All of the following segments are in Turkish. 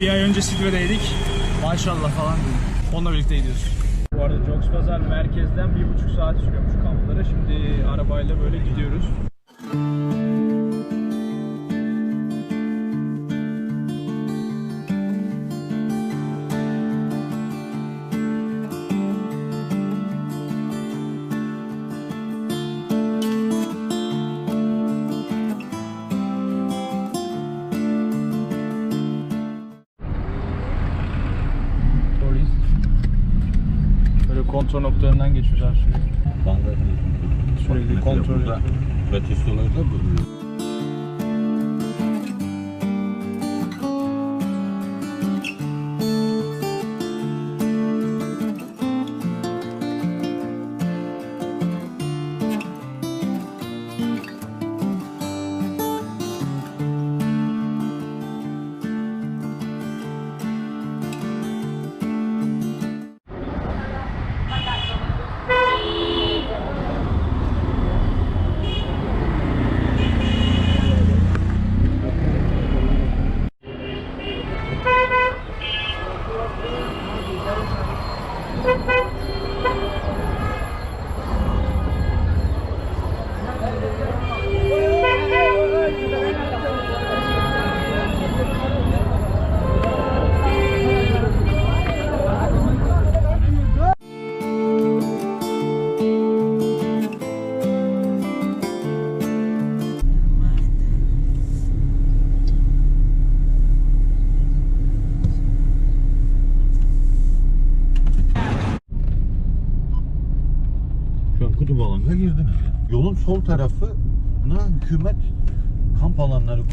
Bir ay önce Silivri'deydik. Maşallah falan dedik. Onunla birlikte gidiyoruz. Bu arada Joks Pazar merkezden bir buçuk saat sürüyormuş kamplara. Şimdi arabayla böyle gidiyoruz. Kontrol noktalarından geçiyoruz her şeyi. Sürekli kontrol Burada yapıyor. Batistalarda bu.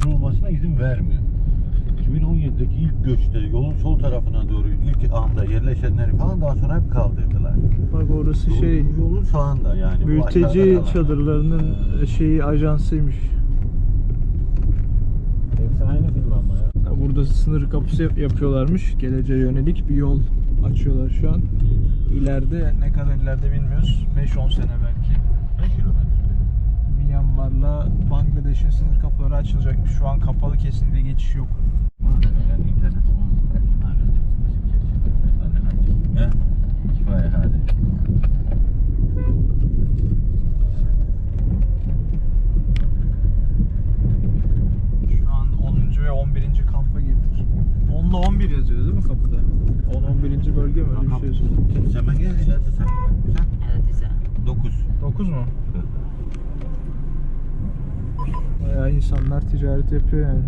Alanları kurulmasına izin vermiyor. 2017'deki ilk göçte yolun sol tarafına doğru ilk anda yerleşenleri falan daha sonra hep kaldırdılar. Bak orası Yolun- şey yolun sağında yani. bu mülteci çadırlarının şeyi ajansıymış. Hepsi aynı film ama ya. Burada sınır kapısı yap- yapıyorlarmış. Geleceğe yönelik bir yol açıyorlar şu an. İleride ne kadar ileride bilmiyoruz. 5-10 sene belki. 5 kilometre. Myanmar'la Bangladeş'in sınır kapıları açılacakmış. Şu an kapalı kesinlikle geçiş yok. Şu an 10. ve 11. kampa girdik. 10 ile 11 yazıyor değil mi kapıda? 10 11. bölge mi öyle bir şey yazıyor. Sen gel hadi sen. Sen? Hadi 9. 9 mu? Bayağı insanlar ticaret yapıyor. Yani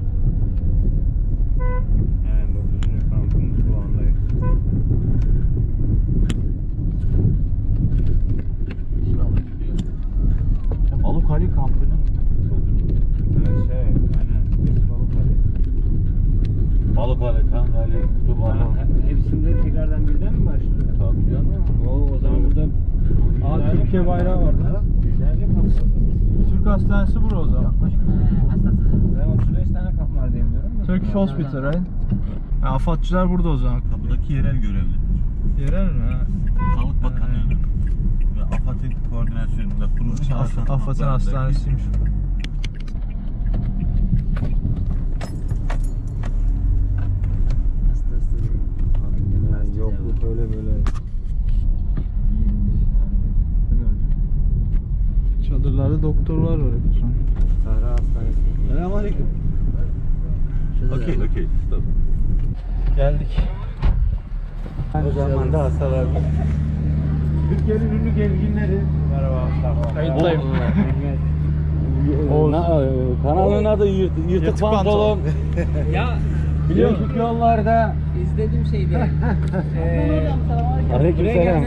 9. kampımız bu andayız. Balıkhali kampının Yani şey, aynen. Biz Balıkhane. Balıkhali, Kangali, Kutubalı. Ha, he- Hepsinde tekrardan birden mi başlıyor? Tabii canım. O, o zaman burada Aa Türkiye bayrağı var Ha? da. Yüzlerce kamp var. Türk hastanesi bura o zaman. Yaklaşık Ben 35 tane kamp var diye biliyorum da. Turkish Hospital right? Ya afatçılar burada o zaman. kapıdaki yerel görevli. Yerel mi? Ha. Sağlık Bakanlığı'nın ve AFAD'ın koordinasyonunda kurulmuş Af- noktalarında- hastanesiymiş. Yani yokluk öyle böyle. Çadırlarda doktorlar var hep şu an. Sahra Hastanesi. Selamünaleyküm. Okey, okey. Stop. Geldik. O zaman da hastalar. Türkiye'nin ünlü gezginleri. Merhaba. Kayıttayım. O, na, e, kanalın adı Yırt, Yırtık, Yırtık Pantolon. Ya Biliyor musun? yollarda. izledim şeyde. Eee Aleykümselam.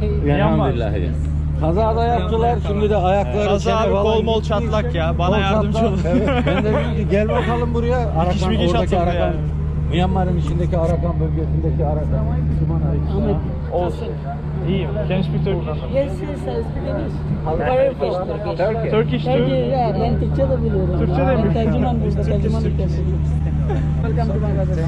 şey Elhamdülillah. Kazada yaptılar. Şimdi de ayakları Kaza çene abi falan kol mol çatlak ya. Bana yardımcı olun. Evet. Ben de dedim ki gel bakalım buraya. Arakan, oradaki Arakan. yani. Myanmar'ın içindeki Arakan bölgesindeki Arakan. Müslüman Aleykümselam. Olsun. İyiyim. Can you speak Turkish? Yes, yes, I speak English. Turkish, Turkish. Turkish too? Turkish, ya ben Türkçe de biliyorum. Türkçe de mi? tercüman burada, tercümanlık yapıyorum. Welcome to Bangladesh.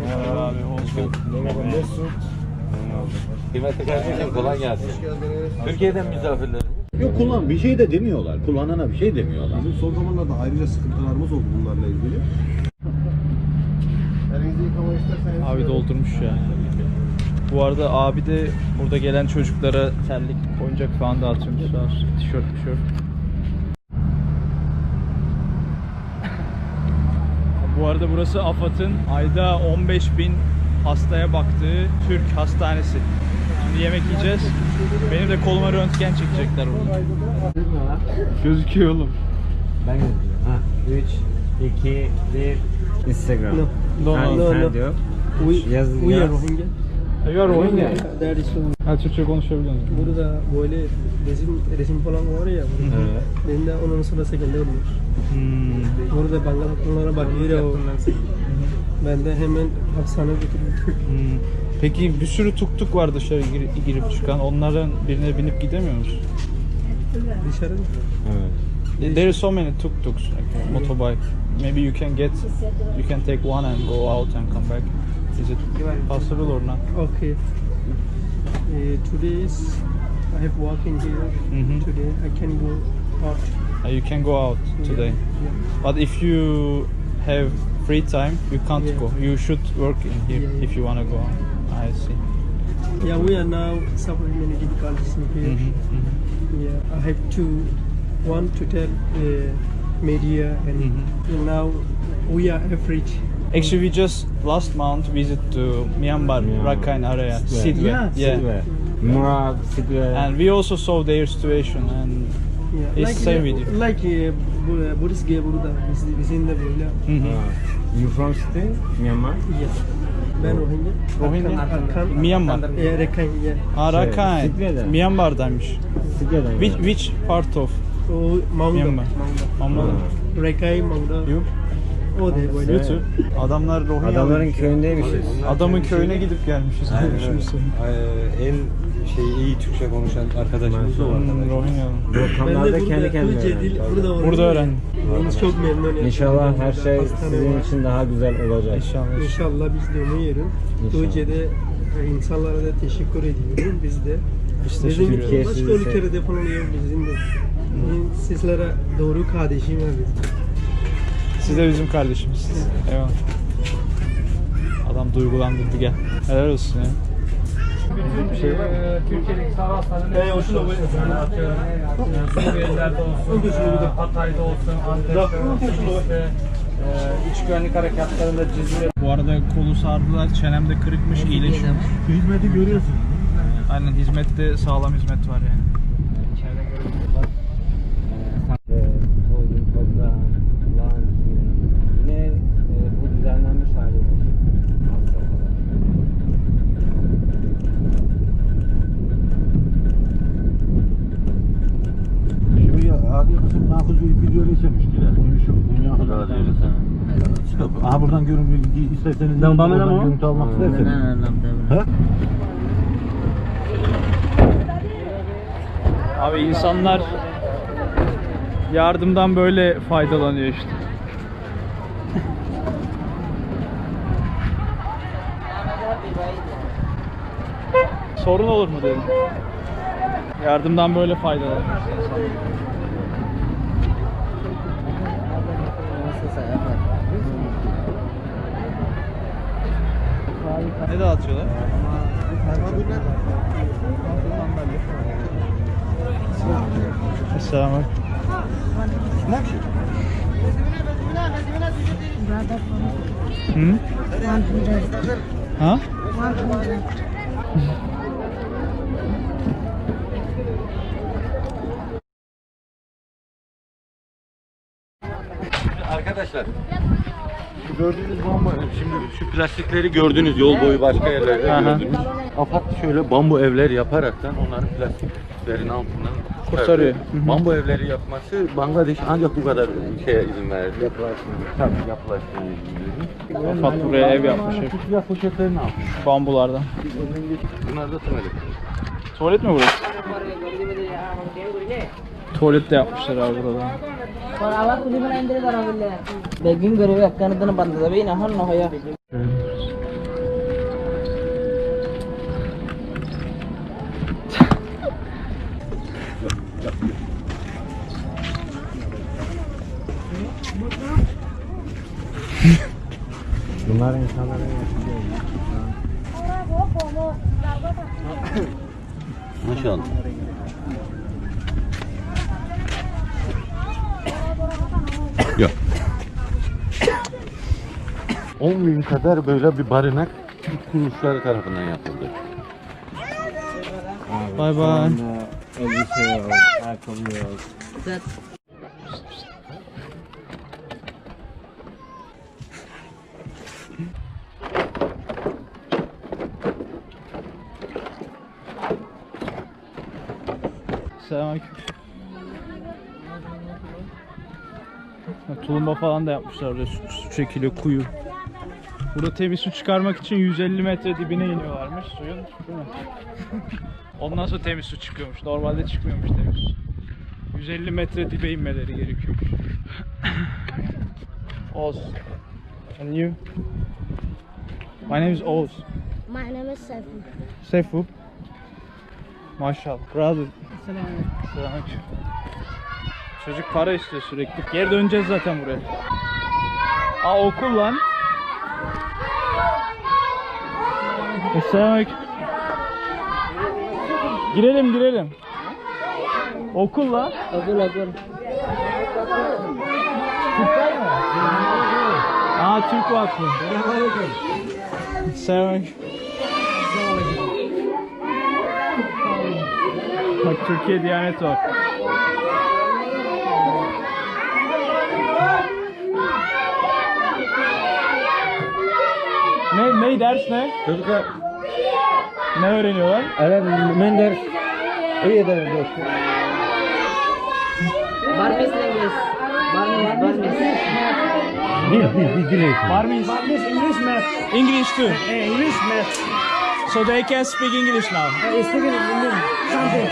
Merhaba abi. Hoş bulduk. Kıymetli kardeşim kolay gelsin. Türkiye'den misafirlerimiz. Yok kullan bir şey de demiyorlar. Kullanana bir şey demiyorlar. Bizim son zamanlarda ayrıca sıkıntılarımız oldu bunlarla ilgili. Abi doldurmuş ya. Bu arada abi de burada gelen çocuklara terlik, oyuncak falan dağıtıyormuş. Sağ olsun. Tişört, tişört. Bu arada burası AFAD'ın ayda 15 bin hastaya baktığı Türk hastanesi. Şimdi yemek yiyeceğiz. Benim de koluma röntgen çekecekler burada. Gözüküyor oğlum. Ben gözüküyorum. Ha. 3, 2, 1. Instagram. No, Ha, no, sen no. diyor. We, Yaz, we are. Rohingya. You're Rohingya. That is so. Ha Türkçe konuşabiliyor musun? Burada böyle resim, resim falan var ya. Evet. Benim de onun sırası olmuş. Hmm. Burada Bangla onlara bakıyor. Ben de hemen hapishaneye götürdüm. Hmm. Peki bir sürü tuk tuk var dışarı gir- girip çıkan. Onların birine binip gidemiyor musun? Dışarı mı? Evet. There are so many tuk tuks, like motorbike. Maybe you can get, you can take one and go out and come back. Is it possible or not? Okay. Uh, today is I have work in here. Mhm. Today I can go out. Uh, you can go out today. Yeah. But if you have free time, you can't Yeah. go. You should work in here Yeah, yeah. if you want to go. I see. Yeah, we are now suffering many difficulties in here. Mhm, mhm. Yeah, I have to want to tell uh, media and Mhm. now we are afraid. Actually, we just last month visit to Myanmar, Myanmar. Rakhine area, Sidwe. Sidwe. Yeah, yeah. Sidwe. Murad, Sidwe. And we also saw their situation and Yeah, It's like same uh, with you. like uh, Bu- Buddhist gay burada biz bizim de böyle. Mhm. Ha. You from city? Myanmar? Yes. Ben Rohingya. Rohingya? Arkan. Myanmar. Yeah, Rakhine, yeah. Ha, Şey, Rakhine. Sidwe'de. Myanmar'daymış. Sidwe'den Which, which part of O Mangda. Myanmar? Mangda. Myanmar. Rakhine, Mangda. You? O da böyle. YouTube. Adamlar Rohingya. Adamların köyündeymişiz. Adamın köyüne gidip gelmişiz. Ee, en şey iyi Türkçe konuşan arkadaşımız da var. Hmm, Ortamlarda kendi burada kendine öğrendim. burada öğrendim. Burada öğrendim. Biz çok memnun yani. İnşallah her şey Hastane sizin var. için daha güzel olacak. İnşallah. İnşallah biz de. İnşallah. Tuğçe'de e, insanlara da teşekkür ediyorum. Biz de. Biz Bizim. Türkiye başka ülkelerde falan yok bizim de. Sizlere doğru kardeşim abi. Siz de bizim kardeşimizsiniz. Eyvallah. Adam duygulandırdı gel. Helal olsun ya. Türkiye'deki sağ hastanenin Ee, şunu böyle- atıyorum. Suriyelilerde olsun, e, Hatay'da olsun, Antep'te, Kilis'te, e, iç güvenlik harekatlarında Cizre Bu arada kolu sardılar, çenemde kırıkmış, iyileşiyor. Hizmeti görüyorsun. Aynen hizmette sağlam hizmet var yani. Ağzı kısım nakız bir video. Bunu şu dünya kadar Aha buradan görüntü isterseniz Ben bana buradan mı? görüntü almak isterseniz. Ha? Abi insanlar yardımdan böyle faydalanıyor işte. Sorun olur mu dedim. Yardımdan böyle faydalanıyor işte insanlar. Ne dağıtıyorlar? Selam. Hı? Ha? Arkadaşlar gördüğünüz bambu şimdi şu plastikleri gördünüz yol boyu başka yerlerde Aha. gördünüz. AFAD şöyle bambu evler yaparaktan onların plastiklerin altından Kurtarıyor. Hı hı. Bambu evleri yapması Bangladeş ancak bu kadar şeye izin verdi. Yapılaşma. Tabii yapılaşmaya izin verdi. Afat buraya ev yapmış. Şu siyah poşetleri ne yapmış? Bambulardan. Bunlar da tuvalet. Tuvalet mi burası? Tuvalet de yapmışlar abi burada. Begging করিবে একখানে তো বান্ধা যাবে না হন নহয় Kemarin sana nih. Masya Allah. 10 bin kadar böyle bir barınak Türk kuruluşları tarafından yapıldı. Bay bay. Selamünaleyküm. Tulumba falan da yapmışlar orada su, su çekiliyor kuyu. Burada temiz su çıkarmak için 150 metre dibine iniyorlarmış suyun. Değil mi? Ondan sonra temiz su çıkıyormuş. Normalde çıkmıyormuş temiz su. 150 metre dibe inmeleri gerekiyormuş. Oz. And you? My name is Oz. My name is Saifu. Seyfu. Maşallah. Brother. Selamünaleyküm. Çocuk para istiyor sürekli. Geri döneceğiz zaten buraya. Aa okul lan. E, Selamünaleyküm. Girelim girelim. Okul lan. Okul okul. Aa Türk Vakfı. Selamünaleyküm. Bak Türkiye Diyanet Vakfı. Ne, ne ders ne? Çocuklar, Ne öğreniyorlar? evet, Mender, iyi ederim dostum. Barmis language. Barmis, barmis. Dil, dil, dil, dil eğitimi. Mıyız? English math. English too. English math. So they can speak English now. Speaking Indian. Something.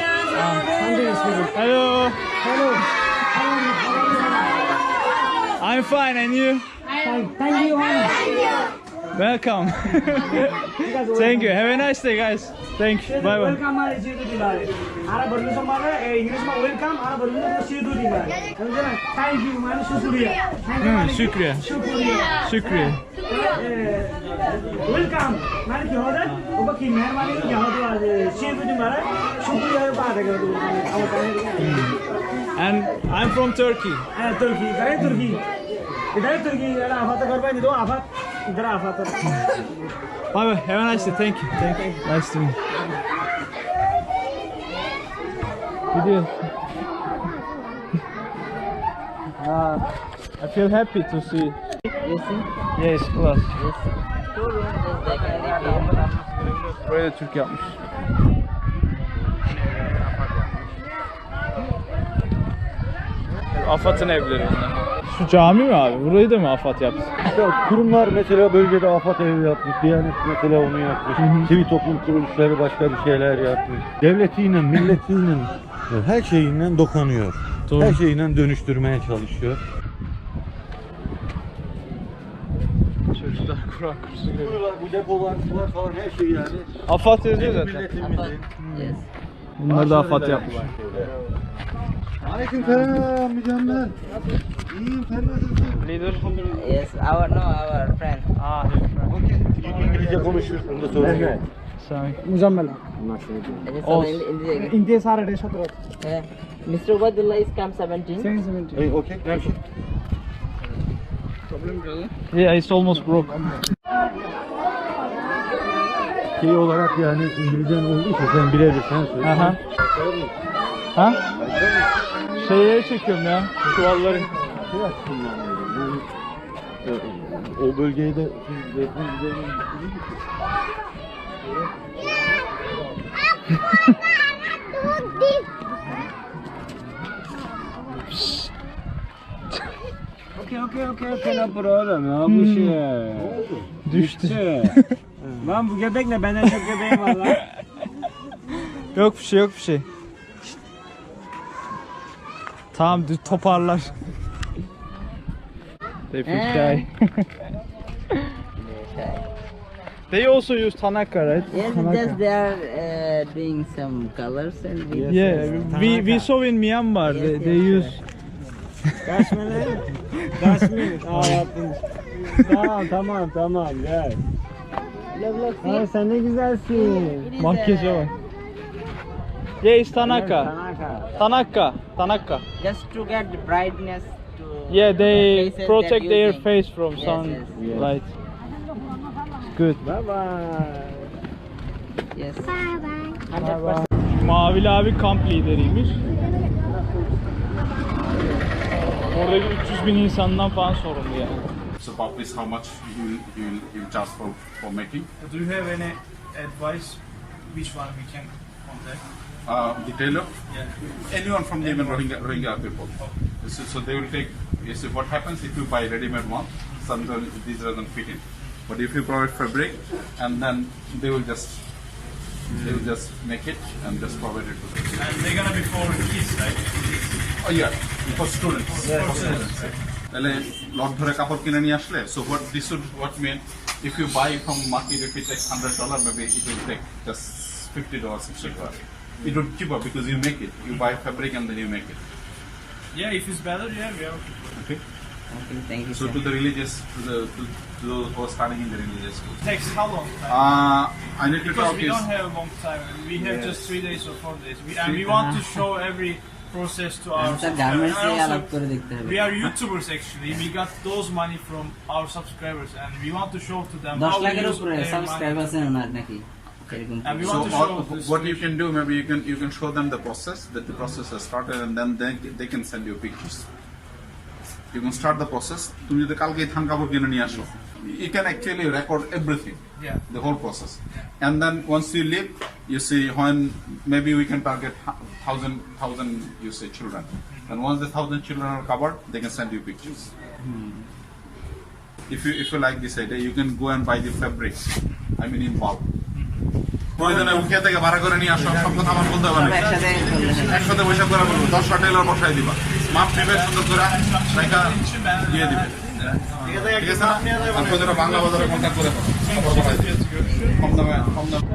Something speaking. Hello. Hello. I'm fine and you? Thank, thank you. Welcome. Thank you. Have a nice day, guys. Thank you. Bye bye. Welcome are Sidu Dimare. Ara Berlin sama eh, English ma welcome. Ara Berlin ma Sidu Dimare. Thank you. Mana Syukriya. Thank you. Hmm, Syukriya. Syukriya. Syukriya. Eh, welcome. Mana ki hodat? Oba ki mehrmani ki hodat Sidu Dimare. Syukriya baat hai karo. Hmm. And I'm from Turkey. Eh, Turkey. Dari Turkey. Dari Turkey. Ada afat korban itu afat. इधर आफत Bye bye. Have a nice day. Thank you. Thank you. Nice to meet you. Gidiyoruz. Ah, I feel happy to see. You see? Yes, class. Yes. Two rooms is like here. Buraya da Türk yapmış. Afat'ın evleri bunlar. Şu cami mi abi? Burayı da mı Afat yaptı? İşte kurumlar mesela bölgede afat evi yapmış, Diyanet mesela onu yapmış, sivil toplum kuruluşları başka bir şeyler yapmış. Devletiyle, milletiyle, her şeyinden dokanıyor. Doğru. Her şeyinden dönüştürmeye çalışıyor. Çocuklar Kur'an kursu. Buralar, bu depolar, sular falan her şey yani. Afat yazıyor zaten. milletimizin. Yes. Bunları da Afat yapmış. Aleyküm selam mükemmel. İyiyim sen nasılsın? Leader. Yes, our no, our friend. Ah, okay. İngilizce konuşuyoruz bunda sorun yok. Muzammel. Maşallah. İndiye sara de şatrat. Mr. Ubaydullah is camp 17. 17. Okay. Problem brother. Yeah, it's almost broke. şey olarak yani İngilizcen olduğu için sen birebir sen söyle. Aha. Ha? Şeye çekiyorum ya. Çuvalları. O bölgeyi de Okey okey okey okey no problem ya bu şey. Düştü. Lan bu göbek ne? Benden çok göbeğim var lan. Yok bir şey yok bir şey. Tamam düz toparlar. They feel shy. They also use Tanaka, right? Yes, just they are uh, doing some colors and we Yeah, we, we saw in Myanmar they, Yes, they yes, use Kaç minute? Kaç minute? Aa yaptın. tamam tamam tamam gel. Aa, sen ne güzelsin. Makyaja bak. Yes, Tanaka. Tanaka. Tanaka. Tanaka. Just to get the brightness to Yeah, they faces protect their using. face from Yes, sunlight. yes. It's good. Bye bye. Yes. Mavili abi kamp lideriymiş. Oradaki 300 bin insandan falan sorumlu yani. So about this, how much you you you charge for, for making? Do you have any advice which one we can contact? Uh, the tailor? Yeah. Anyone from the even Rohingya, Rohingya people. So, so they will take, you see what happens if you buy ready-made one, sometimes these doesn't fit in. But if you provide fabric, and then they will just, they will just make it and just provide it to them. And they're gonna be for kids, right? Oh yeah, for students. For students. তাহলে lot ধরে কাপড় কিনে নিয়ে আসলে so what this would what mean if you buy from market if it takes hundred dollar maybe it will take just fifty dollar sixty dollar it would cheaper because you make it you by fabric and then you make it Yeah, if it's better, yeah, we are. Okay. Okay, thank you. So sir. to the religious, to the to, to those who are studying in the religious schools. Takes how long time? Uh, I need to because talk we is don't have a long time. We have Yes. just three days or four days. We, and we want to show every process to our sir subscribers. Garments And এ also, আলাপ করে দেখতে হবে we are YouTubers actually. We got those money from our subscribers, and we want to show to them দশ how we লাখের use উপরে their subscribe money. আছে ওনার নাকি এরকম And we So want to all, show this what you can do, maybe you can you can show them the process that the process has started, and then they, they can send you pictures. You can start the process. তুমি যদি কালকে থান কাপড় কিনে নিয়ে আসো you can actually record everything, Yeah. the whole process, and then once you leave, you see when maybe we can target hu- thousand thousand you say children, and once the thousand children are covered, they can send you pictures. If you if you like this idea, you can go and buy the fabric. I mean in bulk. প্রয়োজনে উঠিয়া থেকে ভাড়া করে নিয়ে আসো একসাথে বৈশাখ করে টেলার বসাই দিবা মাপ নেবে সুন্দর দিয়ে দিবে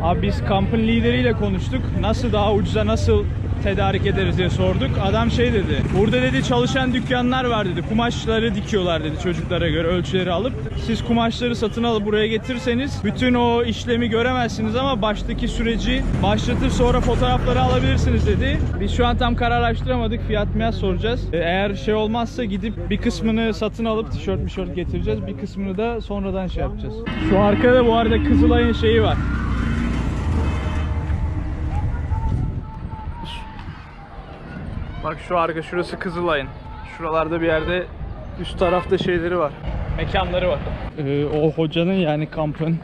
Abi biz kampın lideriyle konuştuk. Nasıl daha ucuza nasıl tedarik ederiz diye sorduk. Adam şey dedi. Burada dedi çalışan dükkanlar var dedi. Kumaşları dikiyorlar dedi çocuklara göre ölçüleri alıp. Siz kumaşları satın alıp buraya getirseniz bütün o işlemi göremezsiniz ama baştaki süreci başlatır sonra fotoğrafları alabilirsiniz dedi. Biz şu an tam kararlaştıramadık. Fiyat miyat soracağız. E, Eğer şey olmazsa gidip bir kısmını satın alıp tişört mişört getireceğiz. Bir kısmını da sonradan şey yapacağız. Şu arkada bu arada Kızılay'ın şeyi var. Bak şu arka şurası Kızılay'ın. Şuralarda bir yerde üst tarafta şeyleri var. Mekanları var. Ee, o hocanın yani kampın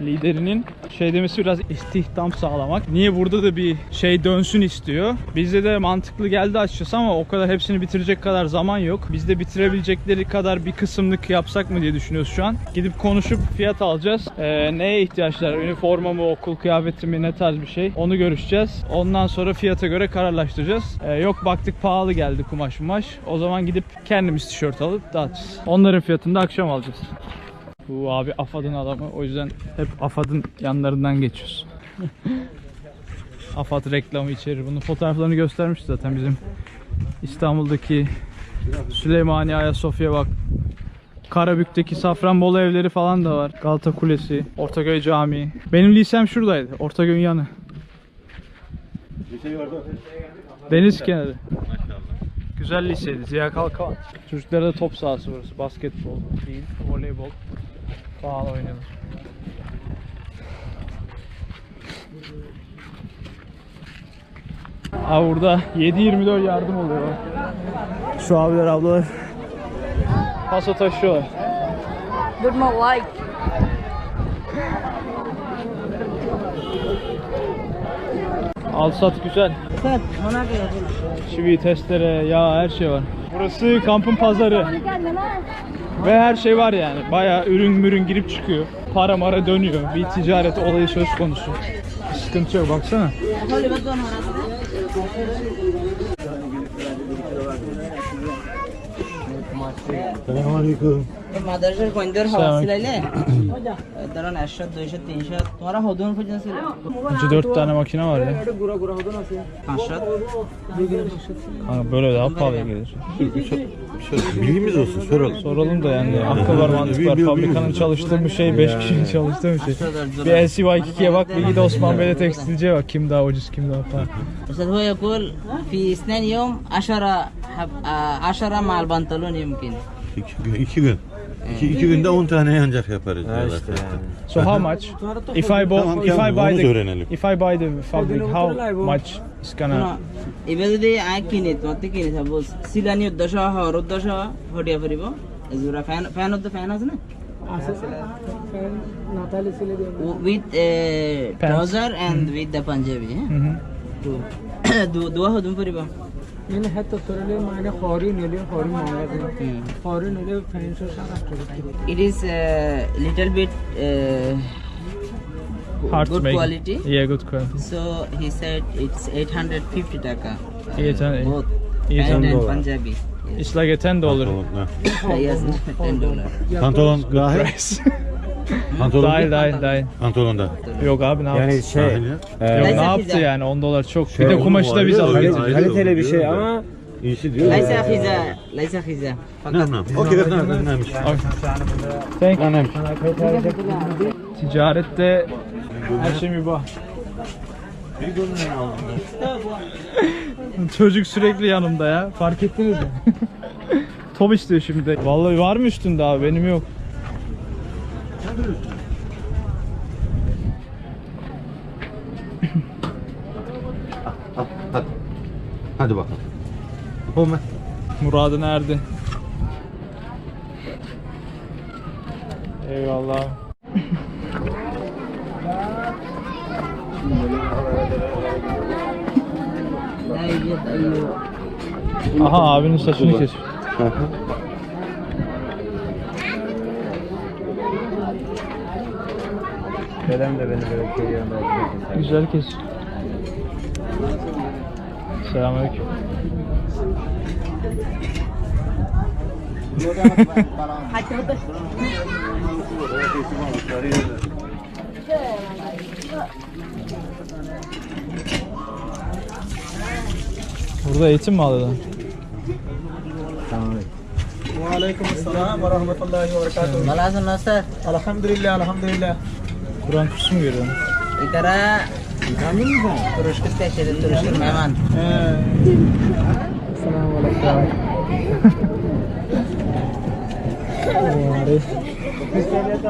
liderinin şey demesi biraz istihdam sağlamak. Niye burada da bir şey dönsün istiyor. Bizde de mantıklı geldi açıkçası ama o kadar hepsini bitirecek kadar zaman yok. Biz de bitirebilecekleri kadar bir kısımlık yapsak mı diye düşünüyoruz şu an. Gidip konuşup fiyat alacağız. Ee, neye ihtiyaçlar? Üniforma mı, okul kıyafeti mi, ne tarz bir şey? Onu görüşeceğiz. Ondan sonra fiyata göre kararlaştıracağız. Ee, yok baktık pahalı geldi kumaş kumaş. O zaman gidip kendimiz tişört alıp dağıtacağız. Onların fiyatını da akşam alacağız. Bu abi AFAD'ın adamı. O yüzden hep AFAD'ın yanlarından geçiyoruz. AFAD reklamı içerir. Bunun fotoğraflarını göstermişti zaten bizim İstanbul'daki Süleymaniye, Ayasofya bak. Karabük'teki Safranbolu evleri falan da var. Galata Kulesi, Ortaköy Camii. Benim lisem şuradaydı. Ortaköy'ün yanı. Deniz kenarı. Güzel liseydi. Ziya Kalkan. Çocuklara da top sahası burası. Basketbol değil, voleybol Doğal oynanır. Abi burada 7-24 yardım oluyor. Şu abiler ablalar paso taşıyorlar. Durma like. Alsat güzel. Evet, ona göre. Çivi, testere, yağ her şey var. Burası kampın pazarı. Ve her şey var yani. Bayağı ürün mürün girip çıkıyor. Para mara dönüyor. Bir ticaret olayı söz konusu. Bir sıkıntı yok baksana. Selamünaleyküm. মাদ্রাসার কইন্দের Selam. হাওয়াসিলাইলে ধরুন একশো দুইশো তিনশো তোমরা হদুন পর্যন্ত ছিল Önce 4 tane makine var ya. পাঁচশো Kanka böyle daha pahalıya gelir. Bilgimiz olsun soralım. Soralım da yani akıl var mantık var. Fabrikanın çalıştığı bir şey 5 kişinin çalıştığı bir şey. Bir LCY2'ye bak bir git Osman Bey'de tekstilciye bak kim daha ucuz kim daha pahalı. أستاذ هو يقول في اثنين يوم عشرة حب... آه، عشرة مع البنطلون يمكن İki gün. iki gün. İki, iki günde 10 tane ancak yaparız diyorlar. So how much? If I bought, Tamam, if I tamam, buy onu the, öğrenelim. if I buy the fabric, how much is gonna? ଏବେ ଯଦି ଆଏ କିଣି ମତେ କିଣି ସାପୋଜ ସିଲାନି ଉଦ୍ଦେଶ୍ୟ ହର ଉଦ୍ଦେଶ୍ୟ ହଟିଆ ପାରିବ ଏଗୁରା fan fan of the fan ଅଛି ନା with uh, trouser and with the punjabi Hı hı. দুয়া Yani hatta söyleyeyim yani foreign oluyor, foreign manga. Foreign oluyor, financial sanat It is a little bit uh, Hard good quality. Yeah, good quality. So he said it's 850 taka. Uh, 800, both 800 and Punjabi. Yes. It's like a 10 dollar. yes, 10 dollar. Pantolon gayet. Pantolonda. Dahil dahil dahil. Pantolonda. Yok abi ne yaptı? Yani şey. Dahil. Yok ne yaptı yani 10 dolar çok. Bir de kumaşı da biz alıp Kal- getirdik. kaliteli bir şey ama İyisi diyor. Leysa hiza. Leysa hiza. Fakat. Nam Okey nam nam nam. Thank you. Ticarette her şey mübah. Çocuk sürekli yanımda ya. Fark ettiniz mi? Top istiyor şimdi. Vallahi var mı üstünde abi? Benim yok. Al, hadi. Hadi bakalım. Olma. Murad'ın erdi. Eyvallah. Aha abinin saçını kes. Dedem de beni böyle köy yanında Güzel kes. Selamünaleyküm. Burada eğitim mi alıyordun? Aleyküm selam ve rahmetullahi ve berekatuhu. Nasılsın Nasır? Elhamdülillah, elhamdülillah. Kur'an kursu mu veriyorsun? İdara Turuşku seçildi, turuşku hemen. Selamun aleyküm.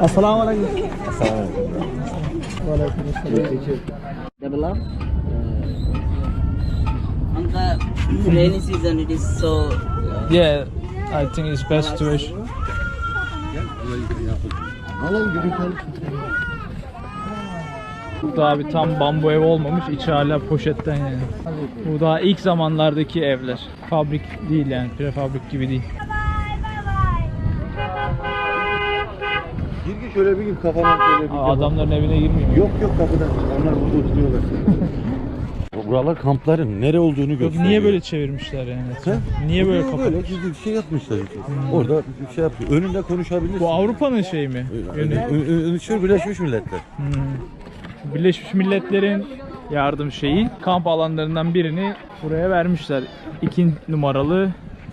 Assalamu alaikum. Assalamu alaikum. Double up. On rainy season, it is so. Uh, yeah, I think it's best to wish. How long did? Bu daha bir tam bambu ev olmamış. içi hala poşetten yani. Bu daha ilk zamanlardaki evler. Fabrik değil yani. Prefabrik gibi değil. Gir gir şöyle bir gir kafana şöyle bir. Aa, Adamların evine girmeyeyim. Yok yok kapıda. Onlar burada oturuyorlar. Buralar kampların nere olduğunu Yok gösteriyor. niye böyle çevirmişler yani? Ha? Niye böyle kapalı? Böyle gizli bir şey yapmışlar. Orada bir şey yapıyor. Önünde konuşabilirsin. Bu Avrupa'nın şeyi mi? Yönü- Birleşmiş Milletler. Hmm. Birleşmiş Milletler'in yardım şeyi kamp alanlarından birini buraya vermişler. 2 numaralı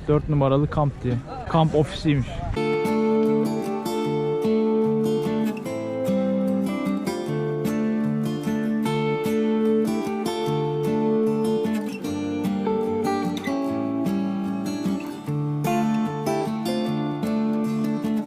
4 numaralı kamp diye. Kamp ofisiymiş.